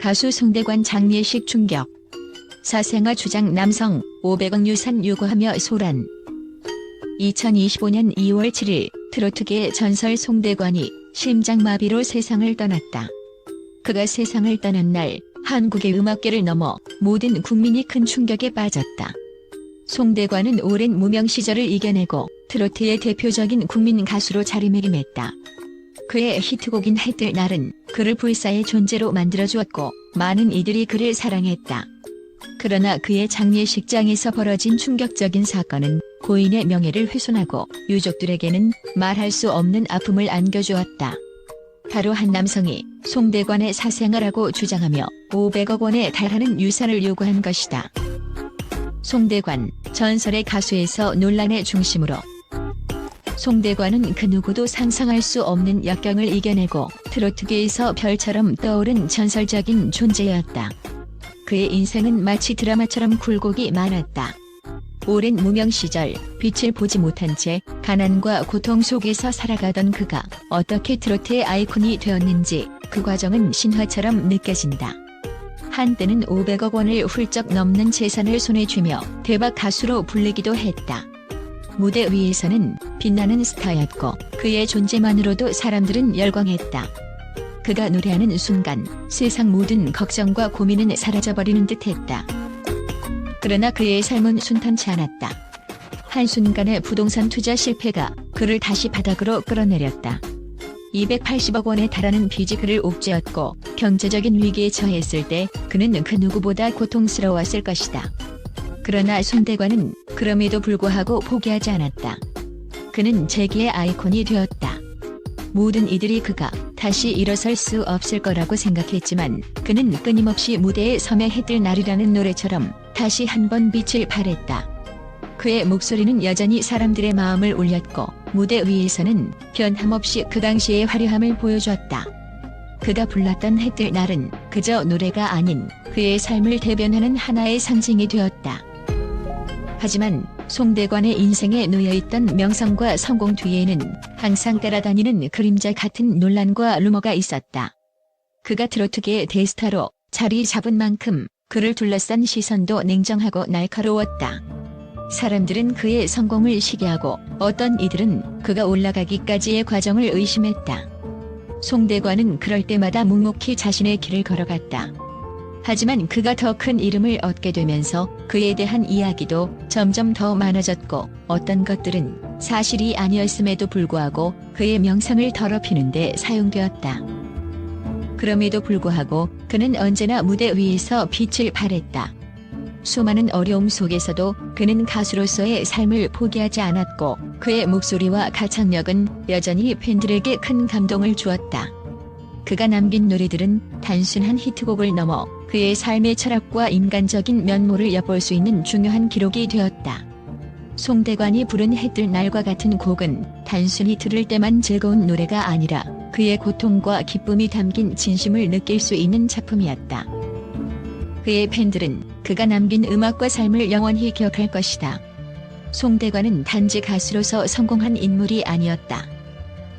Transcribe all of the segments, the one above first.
가수 송대관 장례식 충격. 사생아 주장 남성 500억 유산 요구하며 소란. 2025년 2월 7일 트로트계 전설 송대관이 심장마비로 세상을 떠났다. 그가 세상을 떠난 날 한국의 음악계를 넘어 모든 국민이 큰 충격에 빠졌다. 송대관은 오랜 무명 시절을 이겨내고 트로트의 대표적인 국민 가수로 자리매김했다. 그의 히트곡인 해뜰 날은 그를 불사의 존재로 만들어주었고 많은 이들이 그를 사랑했다. 그러나 그의 장례식장에서 벌어진 충격적인 사건은 고인의 명예를 훼손하고 유족들에게는 말할 수 없는 아픔을 안겨주었다. 바로 한 남성이 송대관의 사생아라고 주장하며 500억 원에 달하는 유산을 요구한 것이다. 송대관, 전설의 가수에서 논란의 중심으로 송대관은 그 누구도 상상할 수 없는 역경을 이겨내고 트로트계에서 별처럼 떠오른 전설적인 존재였다. 그의 인생은 마치 드라마처럼 굴곡이 많았다. 오랜 무명 시절 빛을 보지 못한 채 가난과 고통 속에서 살아가던 그가 어떻게 트로트의 아이콘이 되었는지 그 과정은 신화처럼 느껴진다. 한때는 500억 원을 훌쩍 넘는 재산을 손에 쥐며 대박 가수로 불리기도 했다. 무대 위에서는 빛나는 스타였고 그의 존재만으로도 사람들은 열광했다. 그가 노래하는 순간 세상 모든 걱정과 고민은 사라져버리는 듯했다. 그러나 그의 삶은 순탄치 않았다. 한순간의 부동산 투자 실패가 그를 다시 바닥으로 끌어내렸다. 280억 원에 달하는 빚이 그를 옥죄었고 경제적인 위기에 처했을 때 그는 그 누구보다 고통스러웠을 것이다. 그러나 손대관은 그럼에도 불구하고 포기하지 않았다. 그는 재기의 아이콘이 되었다. 모든 이들이 그가 다시 일어설 수 없을 거라고 생각했지만 그는 끊임없이 무대에 서며 해뜰 날이라는 노래처럼 다시 한 번 빛을 발했다. 그의 목소리는 여전히 사람들의 마음을 울렸고 무대 위에서는 변함없이 그 당시의 화려함을 보여주었다. 그가 불렀던 해뜰 날은 그저 노래가 아닌 그의 삶을 대변하는 하나의 상징이 되었다. 하지만 송대관의 인생에 놓여있던 명성과 성공 뒤에는 항상 따라다니는 그림자 같은 논란과 루머가 있었다. 그가 트로트계의 대스타로 자리 잡은 만큼 그를 둘러싼 시선도 냉정하고 날카로웠다. 사람들은 그의 성공을 시기하고 어떤 이들은 그가 올라가기까지의 과정을 의심했다. 송대관은 그럴 때마다 묵묵히 자신의 길을 걸어갔다. 하지만 그가 더 큰 이름을 얻게 되면서 그에 대한 이야기도 점점 더 많아졌고 어떤 것들은 사실이 아니었음에도 불구하고 그의 명성을 더럽히는데 사용되었다. 그럼에도 불구하고 그는 언제나 무대 위에서 빛을 발했다. 수많은 어려움 속에서도 그는 가수로서의 삶을 포기하지 않았고 그의 목소리와 가창력은 여전히 팬들에게 큰 감동을 주었다. 그가 남긴 노래들은 단순한 히트곡을 넘어 그의 삶의 철학과 인간적인 면모를 엿볼 수 있는 중요한 기록이 되었다. 송대관이 부른 해뜰 날과 같은 곡은 단순히 들을 때만 즐거운 노래가 아니라 그의 고통과 기쁨이 담긴 진심을 느낄 수 있는 작품이었다. 그의 팬들은 그가 남긴 음악과 삶을 영원히 기억할 것이다. 송대관은 단지 가수로서 성공한 인물이 아니었다.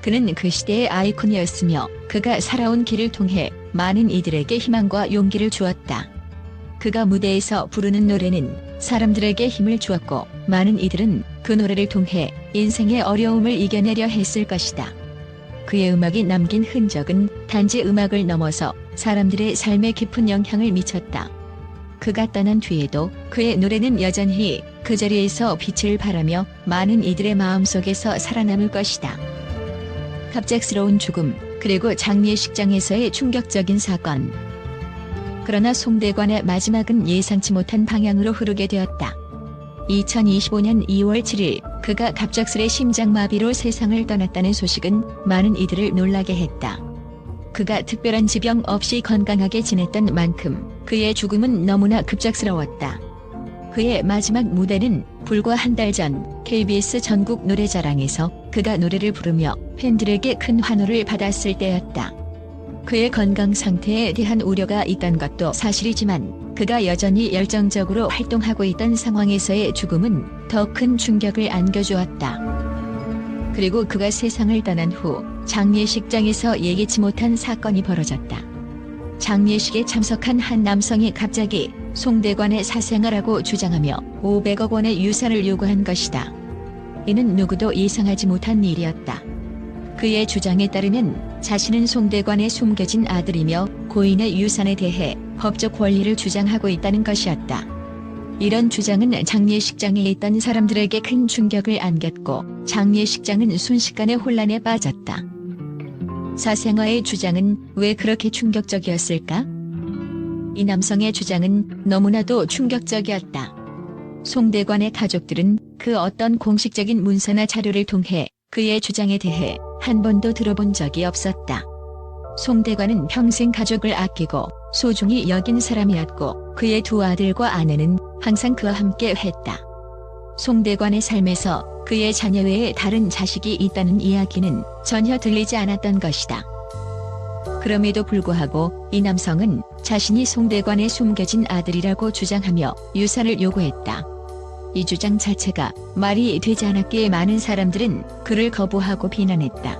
그는 그 시대의 아이콘이었으며 그가 살아온 길을 통해 많은 이들에게 희망과 용기를 주었다. 그가 무대에서 부르는 노래는 사람들에게 힘을 주었고 많은 이들은 그 노래를 통해 인생의 어려움을 이겨내려 했을 것이다. 그의 음악이 남긴 흔적은 단지 음악을 넘어서 사람들의 삶에 깊은 영향을 미쳤다. 그가 떠난 뒤에도 그의 노래는 여전히 그 자리에서 빛을 발하며 많은 이들의 마음속에서 살아남을 것이다. 갑작스러운 죽음, 그리고 장례식장에서의 충격적인 사건. 그러나 송대관의 마지막은 예상치 못한 방향으로 흐르게 되었다. 2025년 2월 7일 그가 갑작스레 심장마비로 세상을 떠났다는 소식은 많은 이들을 놀라게 했다. 그가 특별한 지병 없이 건강하게 지냈던 만큼 그의 죽음은 너무나 급작스러웠다. 그의 마지막 무대는 불과 한 달 전 KBS 전국 노래자랑에서 그가 노래를 부르며 팬들에게 큰 환호를 받았을 때였다. 그의 건강 상태에 대한 우려가 있던 것도 사실이지만 그가 여전히 열정적으로 활동하고 있던 상황에서의 죽음은 더 큰 충격을 안겨주었다. 그리고 그가 세상을 떠난 후 장례식장에서 예기치 못한 사건이 벌어졌다. 장례식에 참석한 한 남성이 갑자기 송대관의 사생아라고 주장하며 500억 원의 유산을 요구한 것이다. 이는 누구도 예상하지 못한 일이었다. 그의 주장에 따르면 자신은 송대관의 숨겨진 아들이며 고인의 유산에 대해 법적 권리를 주장하고 있다는 것이었다. 이런 주장은 장례식장에 있던 사람들에게 큰 충격을 안겼고 장례식장은 순식간에 혼란에 빠졌다. 사생아의 주장은 왜 그렇게 충격적이었을까? 이 남성의 주장은 너무나도 충격적이었다. 송대관의 가족들은 그 어떤 공식적인 문서나 자료를 통해 그의 주장에 대해 한 번도 들어본 적이 없었다. 송대관은 평생 가족을 아끼고 소중히 여긴 사람이었고 그의 두 아들과 아내는 항상 그와 함께 했다. 송대관의 삶에서 그의 자녀 외에 다른 자식이 있다는 이야기는 전혀 들리지 않았던 것이다. 그럼에도 불구하고 이 남성은 자신이 송대관의 숨겨진 아들이라고 주장하며 유산을 요구했다. 이 주장 자체가 말이 되지 않았기에 많은 사람들은 그를 거부하고 비난했다.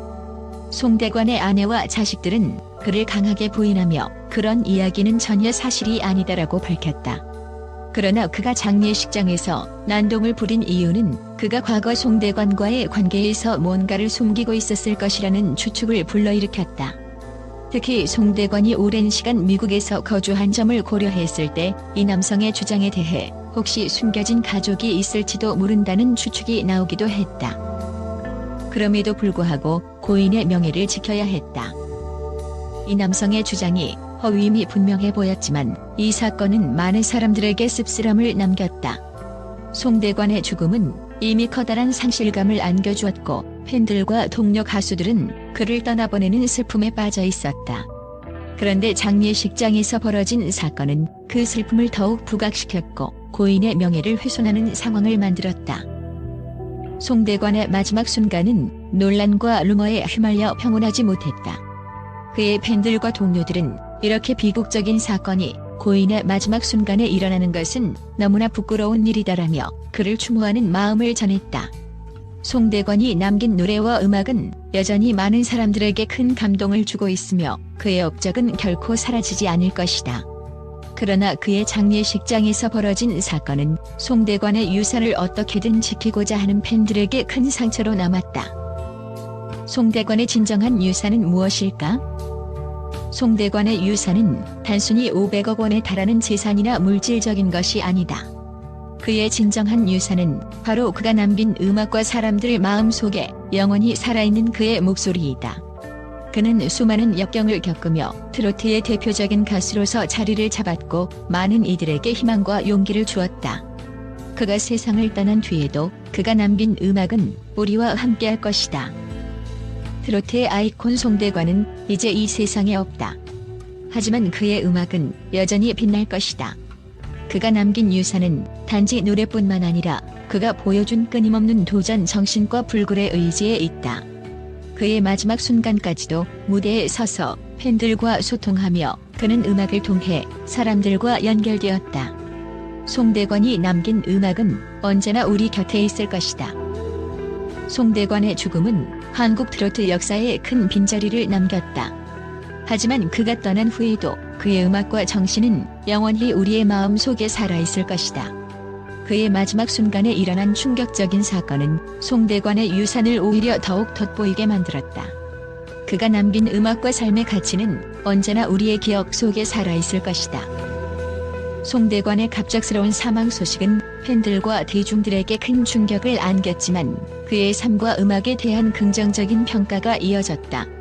송대관의 아내와 자식들은 그를 강하게 부인하며 그런 이야기는 전혀 사실이 아니다라고 밝혔다. 그러나 그가 장례식장에서 난동을 부린 이유는 그가 과거 송대관과의 관계에서 뭔가를 숨기고 있었을 것이라는 추측을 불러일으켰다. 특히 송대관이 오랜 시간 미국에서 거주한 점을 고려했을 때 이 남성의 주장에 대해 혹시 숨겨진 가족이 있을지도 모른다는 추측이 나오기도 했다. 그럼에도 불구하고 고인의 명예를 지켜야 했다. 이 남성의 주장이 허위임이 분명해 보였지만 이 사건은 많은 사람들에게 씁쓸함을 남겼다. 송대관의 죽음은 이미 커다란 상실감을 안겨주었고 팬들과 동료 가수들은 그를 떠나보내는 슬픔에 빠져 있었다. 그런데 장례식장에서 벌어진 사건은 그 슬픔을 더욱 부각시켰고 고인의 명예를 훼손하는 상황을 만들었다. 송대관의 마지막 순간은 논란과 루머에 휘말려 평온하지 못했다. 그의 팬들과 동료들은 이렇게 비극적인 사건이 고인의 마지막 순간에 일어나는 것은 너무나 부끄러운 일이다라며 그를 추모하는 마음을 전했다. 송대관이 남긴 노래와 음악은 여전히 많은 사람들에게 큰 감동을 주고 있으며 그의 업적은 결코 사라지지 않을 것이다. 그러나 그의 장례식장에서 벌어진 사건은 송대관의 유산을 어떻게든 지키고자 하는 팬들에게 큰 상처로 남았다. 송대관의 진정한 유산은 무엇일까? 송대관의 유산은 단순히 500억 원에 달하는 재산이나 물질적인 것이 아니다. 그의 진정한 유산은 바로 그가 남긴 음악과 사람들 마음 속에 영원히 살아있는 그의 목소리이다. 그는 수많은 역경을 겪으며 트로트의 대표적인 가수로서 자리를 잡았고 많은 이들에게 희망과 용기를 주었다. 그가 세상을 떠난 뒤에도 그가 남긴 음악은 우리와 함께할 것이다. 트로트의 아이콘 송대관은 이제 이 세상에 없다. 하지만 그의 음악은 여전히 빛날 것이다. 그가 남긴 유산은 단지 노래뿐만 아니라 그가 보여준 끊임없는 도전 정신과 불굴의 의지에 있다. 그의 마지막 순간까지도 무대에 서서 팬들과 소통하며 그는 음악을 통해 사람들과 연결되었다. 송대관이 남긴 음악은 언제나 우리 곁에 있을 것이다. 송대관의 죽음은 한국 트로트 역사에 큰 빈자리를 남겼다. 하지만 그가 떠난 후에도 그의 음악과 정신은 영원히 우리의 마음 속에 살아있을 것이다. 그의 마지막 순간에 일어난 충격적인 사건은 송대관의 유산을 오히려 더욱 돋보이게 만들었다. 그가 남긴 음악과 삶의 가치는 언제나 우리의 기억 속에 살아있을 것이다. 송대관의 갑작스러운 사망 소식은 팬들과 대중들에게 큰 충격을 안겼지만 그의 삶과 음악에 대한 긍정적인 평가가 이어졌다.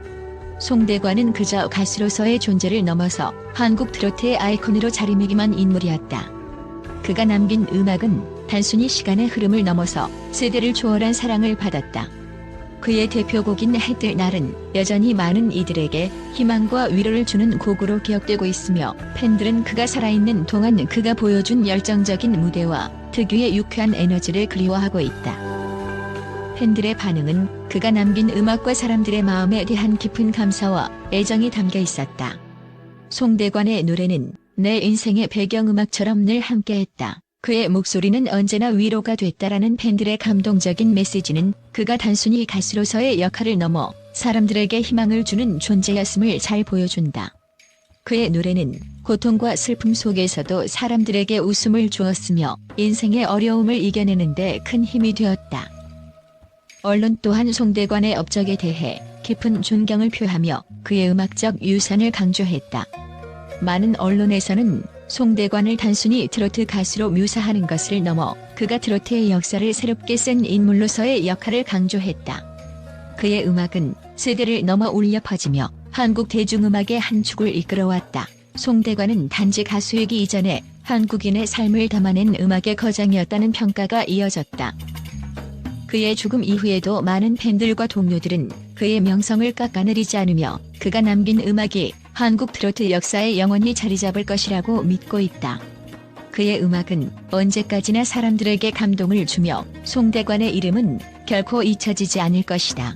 송대관은 그저 가수로서의 존재를 넘어서 한국 트로트의 아이콘으로 자리매김한 인물이었다. 그가 남긴 음악은 단순히 시간의 흐름을 넘어서 세대를 초월한 사랑을 받았다. 그의 대표곡인 해뜰 날은 여전히 많은 이들에게 희망과 위로를 주는 곡으로 기억되고 있으며 팬들은 그가 살아있는 동안 그가 보여준 열정적인 무대와 특유의 유쾌한 에너지를 그리워하고 있다. 팬들의 반응은 그가 남긴 음악과 사람들의 마음에 대한 깊은 감사와 애정이 담겨 있었다. 송대관의 노래는 내 인생의 배경음악처럼 늘 함께했다. 그의 목소리는 언제나 위로가 됐다라는 팬들의 감동적인 메시지는 그가 단순히 가수로서의 역할을 넘어 사람들에게 희망을 주는 존재였음을 잘 보여준다. 그의 노래는 고통과 슬픔 속에서도 사람들에게 웃음을 주었으며 인생의 어려움을 이겨내는데 큰 힘이 되었다. 언론 또한 송대관의 업적에 대해 깊은 존경을 표하며 그의 음악적 유산을 강조했다. 많은 언론에서는 송대관을 단순히 트로트 가수로 묘사하는 것을 넘어 그가 트로트의 역사를 새롭게 쓴 인물로서의 역할을 강조했다. 그의 음악은 세대를 넘어 울려 퍼지며 한국 대중음악의 한 축을 이끌어왔다. 송대관은 단지 가수이기 이전에 한국인의 삶을 담아낸 음악의 거장이었다는 평가가 이어졌다. 그의 죽음 이후에도 많은 팬들과 동료들은 그의 명성을 깎아내리지 않으며 그가 남긴 음악이 한국 트로트 역사에 영원히 자리 잡을 것이라고 믿고 있다. 그의 음악은 언제까지나 사람들에게 감동을 주며 송대관의 이름은 결코 잊혀지지 않을 것이다.